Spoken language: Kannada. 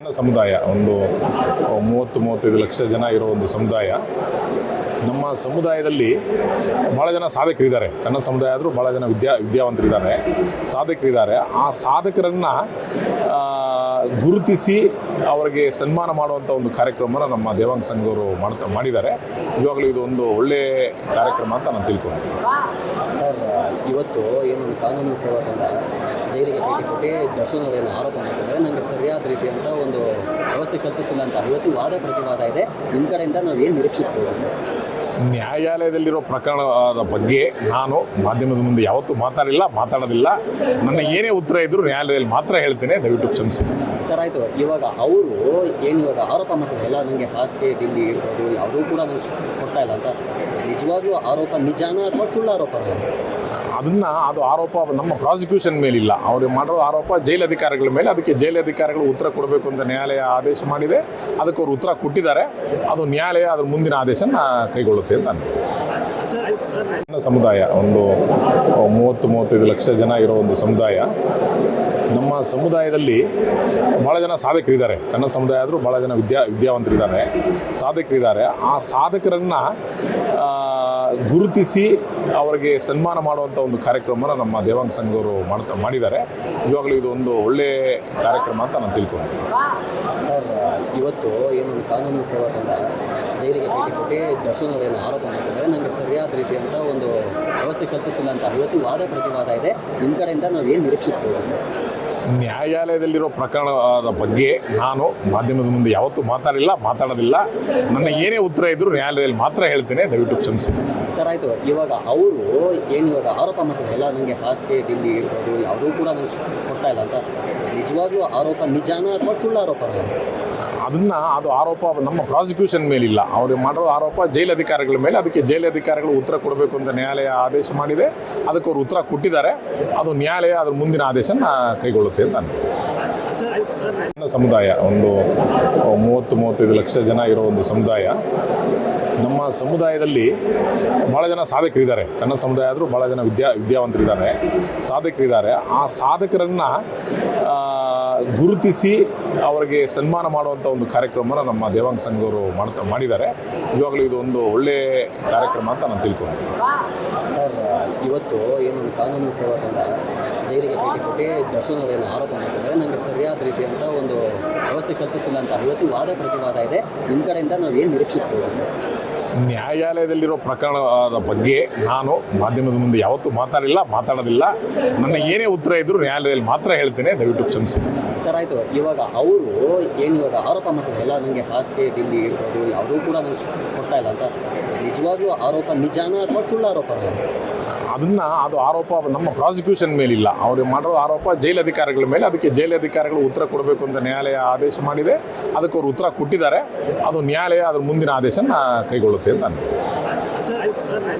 ಸಮುದಾಯ, ಒಂದು ಮೂವತ್ತು, ಮೂವತ್ತೈದು ಲಕ್ಷ ಜನ ಇರೋ ಒಂದು ಸಮುದಾಯ. ನಮ್ಮ ಸಮುದಾಯದಲ್ಲಿ ಭಾಳ ಜನ ಸಾಧಕರಿದ್ದಾರೆ ಸಣ್ಣ ಸಮುದಾಯ ಆದರೂ ಭಾಳ ಜನ ವಿದ್ಯಾ, ವಿದ್ಯಾವಂತರಿದ್ದಾರೆ. ಸಾಧಕರಿದ್ದಾರೆ ಆ ಸಾಧಕರನ್ನು ಗುರುತಿಸಿ ಅವರಿಗೆ ಸನ್ಮಾನ ಮಾಡುವಂಥ ಒಂದು ಕಾರ್ಯಕ್ರಮನ ನಮ್ಮ ದೇವಾಂಗ ಸಂಘವರು ಮಾಡ್ತಾ ಮಾಡಿದ್ದಾರೆ. ಇವಾಗಲೂ ಇದು ಒಂದು ಒಳ್ಳೆಯ ಕಾರ್ಯಕ್ರಮ ಅಂತ ನಾನು ತಿಳ್ಕೊಂಡಿದ್ದೀನಿ ಸರ್, ಇವತ್ತು ಏನು ಕಾನೂನು ಸೇವಾ ಜೈಲಿಗೆ ಭೇಟಿ ಕೊಟ್ಟು ದರ್ಶನ್ ಅವರೇನು ಆರೋಪ ಮಾಡ್ತಿದ್ದಾರೆ. ನನಗೆ ಸರಿಯಾದ ರೀತಿಯಂಥ ಒಂದು ವ್ಯವಸ್ಥೆ ಕಲ್ಪಿಸ್ತಿಲ್ಲ ಅಂತ ಇವತ್ತು ವಾದ ಪ್ರತಿವಾದ ಇದೆ. ನಿಮ್ಮ ಕಡೆಯಿಂದ ನಾವು ಏನು ನಿರೀಕ್ಷಿಸ್ಬೋದು ಸರ್? ನ್ಯಾಯಾಲಯದಲ್ಲಿರೋ ಪ್ರಕರಣದ ಬಗ್ಗೆ ನಾನು ಮಾಧ್ಯಮದ ಮುಂದೆ ಯಾವತ್ತೂ ಮಾತಾಡಿಲ್ಲ ಮಾತಾಡೋದಿಲ್ಲ. ನನ್ನ ಏನೇ ಉತ್ತರ ಇದ್ದರೂ ನ್ಯಾಯಾಲಯದಲ್ಲಿ ಮಾತ್ರ ಹೇಳ್ತೇನೆ. ದಯವಿಟ್ಟು ಕ್ಷಮಿಸಿ. ಸರ್ ಆಯಿತು. ಇವಾಗ ಅವರು ಏನು ಇವಾಗ ಆರೋಪ ಮಾಡ್ತಿದ್ರಲ್ಲ ನನಗೆ ಹಾಸಿಗೆ ದಿಲ್ಲಿ ಇರ್ಬೋದು ಯಾವುದೂ ಕೂಡ ನನಗೆ ಕೊಡ್ತಾ ಇಲ್ಲ ಅಂತ. ನಿಜವಾಗ್ಲೂ ಆರೋಪ ನಿಜಾನ ಅಥವಾ ಸುಳ್ಳು ಆರೋಪ ಅದನ್ನು ಅದು ಆರೋಪ ನಮ್ಮ ಪ್ರಾಸಿಕ್ಯೂಷನ್ ಮೇಲಿಲ್ಲ. ಅವ್ರಿಗೆ ಮಾಡೋ ಆರೋಪ ಜೈಲು ಅಧಿಕಾರಿಗಳ ಮೇಲೆ, ಅದಕ್ಕೆ ಜೈಲು ಅಧಿಕಾರಿಗಳು ಉತ್ತರ ಕೊಡಬೇಕು ಅಂತ ನ್ಯಾಯಾಲಯ ಆದೇಶ ಮಾಡಿದೆ. ಅದಕ್ಕೆ ಅವರು ಉತ್ತರ ಕೊಟ್ಟಿದ್ದಾರೆ. ಅದು ನ್ಯಾಯಾಲಯ ಅದ್ರ ಮುಂದಿನ ಆದೇಶನ ಕೈಗೊಳ್ಳುತ್ತೆ ಅಂತ ಸಣ್ಣ ಸಮುದಾಯ, ಒಂದು ಮೂವತ್ತು, ಮೂವತ್ತೈದು ಲಕ್ಷ ಜನ ಇರೋ ಒಂದು ಸಮುದಾಯ, ನಮ್ಮ ಸಮುದಾಯದಲ್ಲಿ ಭಾಳ ಜನ ಸಾಧಕರಿದ್ದಾರೆ. ಸಣ್ಣ ಸಮುದಾಯ ಆದರೂ ಭಾಳ ಜನ ವಿದ್ಯಾ ವಿದ್ಯಾವಂತರಿದ್ದಾರೆ, ಸಾಧಕರಿದ್ದಾರೆ. ಆ ಸಾಧಕರನ್ನು ಗುರುತಿಸಿ ಅವರಿಗೆ ಸನ್ಮಾನ ಮಾಡುವಂಥ ಒಂದು ಕಾರ್ಯಕ್ರಮನ ನಮ್ಮ ದೇವಾಂಗ ಸಂಘವರು ಮಾಡ್ತಾ ಮಾಡಿದ್ದಾರೆ. ಇವಾಗಲೂ ಇದು ಒಂದು ಒಳ್ಳೆಯ ಕಾರ್ಯಕ್ರಮ ಅಂತ ನಾನು ತಿಳ್ಕೊಂಡಿದ್ದೀನಿ ಸರ್, ಇವತ್ತು ಏನು ಕಾನೂನು ಸೇವಾ ತಂಡ ಜೈಲಿಗೆ ಭೇಟಿ ಕೊಟ್ಟು ದರ್ಶನ್ ಅವರೇನು ಆರೋಪ ಮಾಡ್ತಿದ್ದಾರೆ. ನನಗೆ ಸರಿಯಾದ ರೀತಿಯಂಥ ಒಂದು ವ್ಯವಸ್ಥೆ ಕಲ್ಪಿಸ್ತಿಲ್ಲ ಅಂತ. ಇವತ್ತು ವಾದ ಪ್ರತಿವಾದ ಇದೆ. ನಿಮ್ಮ ಕಡೆಯಿಂದ ನಾವು ಏನು ನಿರೀಕ್ಷಿಸ್ಬೋದು ಸರ್? ನ್ಯಾಯಾಲಯದಲ್ಲಿರೋ ಪ್ರಕರಣದ ಬಗ್ಗೆ ನಾನು ಮಾಧ್ಯಮದ ಮುಂದೆ ಯಾವತ್ತೂ ಮಾತಾಡಿಲ್ಲ, ಮಾತಾಡೋದಿಲ್ಲ. ನನ್ನ ಏನೇ ಉತ್ತರ ಇದ್ದರೂ ನ್ಯಾಯಾಲಯದಲ್ಲಿ ಮಾತ್ರ ಹೇಳ್ತೇನೆ, ದಯವಿಟ್ಟು ಕ್ಷಮಿಸಿ. ಸರ್, ಆಯಿತು. ಇವಾಗ ಅವರು ಏನು ಇವಾಗ ಆರೋಪ ಮಾಡ್ತಿದ್ರಲ್ಲ ನನಗೆ ಹಾಸಿಗೆ, ದಿಲ್ಲಿ ಇರ್ಬೋದು, ಯಾವುದೂ ಕೂಡ ನನಗೆ ಕೊಡ್ತಾ ಇಲ್ಲ ಅಂತ. ನಿಜವಾಗ್ಲೂ ಆರೋಪ ನಿಜಾನ ಅಥವಾ ಸುಳ್ಳು ಆರೋಪ ಅದನ್ನು ಅದು ಆರೋಪ ನಮ್ಮ ಪ್ರಾಸಿಕ್ಯೂಷನ್ ಮೇಲಿಲ್ಲ. ಅವ್ರಿಗೆ ಮಾಡಿರೋ ಆರೋಪ ಜೈಲು ಅಧಿಕಾರಿಗಳ ಮೇಲೆ. ಅದಕ್ಕೆ ಜೈಲು ಅಧಿಕಾರಿಗಳು ಉತ್ತರ ಕೊಡಬೇಕು ಅಂತ ನ್ಯಾಯಾಲಯ ಆದೇಶ ಮಾಡಿದೆ. ಅದಕ್ಕೆ ಅವರು ಉತ್ತರ ಕೊಟ್ಟಿದ್ದಾರೆ. ಅದು ನ್ಯಾಯಾಲಯ ಅದ್ರ ಮುಂದಿನ ಆದೇಶನ ಕೈಗೊಳ್ಳುತ್ತೆ ಅಂತ ಸಣ್ಣ ಸಮುದಾಯ, ಒಂದು ಮೂವತ್ತು, ಮೂವತ್ತೈದು ಲಕ್ಷ ಜನ ಇರೋ ಒಂದು ಸಮುದಾಯ. ನಮ್ಮ ಸಮುದಾಯದಲ್ಲಿ ಭಾಳ ಜನ ಸಾಧಕರಿದ್ದಾರೆ. ಸಣ್ಣ ಸಮುದಾಯ ಆದರೂ ಭಾಳ ಜನ ವಿದ್ಯಾ ವಿದ್ಯಾವಂತರಿದ್ದಾರೆ. ಸಾಧಕರಿದ್ದಾರೆ. ಆ ಸಾಧಕರನ್ನು ಗುರುತಿಸಿ ಅವರಿಗೆ ಸನ್ಮಾನ ಮಾಡುವಂಥ ಒಂದು ಕಾರ್ಯಕ್ರಮನ ನಮ್ಮ ದೇವಾಂಗ ಸಂಘವರು ಮಾಡ್ತಾ ಮಾಡಿದ್ದಾರೆ. ನಿಜವಾಗ್ಲೂ ಇದು ಒಂದು ಒಳ್ಳೆಯ ಕಾರ್ಯಕ್ರಮ ಅಂತ ನಾನು ತಿಳ್ಕೊಂಡಿದ್ದೀನಿ. ಸರ್, ಇವತ್ತು ಏನು ಕಾನೂನು ಸೇವಾ ತಂಡ ಜೈಲಿಗೆ ಭೇಟಿ ಕೊಟ್ಟು ದರ್ಶನ್ ಆರೋಪ ಮಾಡಿದ್ದಾರೆ. ನನಗೆ ಸರಿಯಾದ ರೀತಿಯಂಥ ಒಂದು ವ್ಯವಸ್ಥೆ ಕಲ್ಪಿಸ್ತಿಲ್ಲ ಅಂತ. ಇವತ್ತು ವಾದ ಪ್ರತಿವಾದ ಇದೆ. ನಿಮ್ಮ ಕಡೆಯಿಂದ ನಾವು ಏನು ನಿರೀಕ್ಷಿಸ್ಬೋದು ಸರ್? ನ್ಯಾಯಾಲಯದಲ್ಲಿರೋ ಪ್ರಕರಣದ ಬಗ್ಗೆ ನಾನು ಮಾಧ್ಯಮದ ಮುಂದೆ ಯಾವತ್ತೂ ಮಾತಾಡಿಲ್ಲ, ಮಾತಾಡೋದಿಲ್ಲ. ನನ್ನ ಏನೇ ಉತ್ತರ ಇದ್ದರೂ ನ್ಯಾಯಾಲಯದಲ್ಲಿ ಮಾತ್ರ ಹೇಳ್ತೇನೆ, ದಯವಿಟ್ಟು ಕ್ಷಮಿಸಿ. ಸರ್, ಆಯಿತು. ಇವಾಗ ಅವರು ಏನು ಇವಾಗ ಆರೋಪ ಎಲ್ಲ ನನಗೆ ಹಾಸಿಗೆ ದಿಲ್ಲಿ ಇರ್ಬೋದು, ಯಾವುದೂ ಕೂಡ ನಂಗೆ ಕೊಡ್ತಾ ಇಲ್ಲ ಅಂತ. ನಿಜವಾಗ್ಲೂ ಆರೋಪ ನಿಜಾನ ಅಥವಾ ಸುಳ್ಳು ಆರೋಪ ಅದನ್ನು ಅದು ಆರೋಪ ನಮ್ಮ ಪ್ರಾಸಿಕ್ಯೂಷನ್ ಮೇಲಿಲ್ಲ. ಅವರು ಮಾಡಿರೋ ಆರೋಪ ಜೈಲ್ ಅಧಿಕಾರಿಗಳ ಮೇಲೆ, ಅದಕ್ಕೆ ಜೈಲ್ ಅಧಿಕಾರಿಗಳು ಉತ್ತರ ಕೊಡಬೇಕು ಅಂತ ನ್ಯಾಯಾಲಯ ಆದೇಶ ಮಾಡಿದೆ. ಅದಕ್ಕೆ ಅವರು ಉತ್ತರ ಕೊಟ್ಟಿದ್ದಾರೆ. ಅದು ನ್ಯಾಯಾಲಯ ಅದರ ಮುಂದಿನ ಆದೇಶನ ಕೈಗೊಳ್ಳುತ್ತೆ ಅಂತ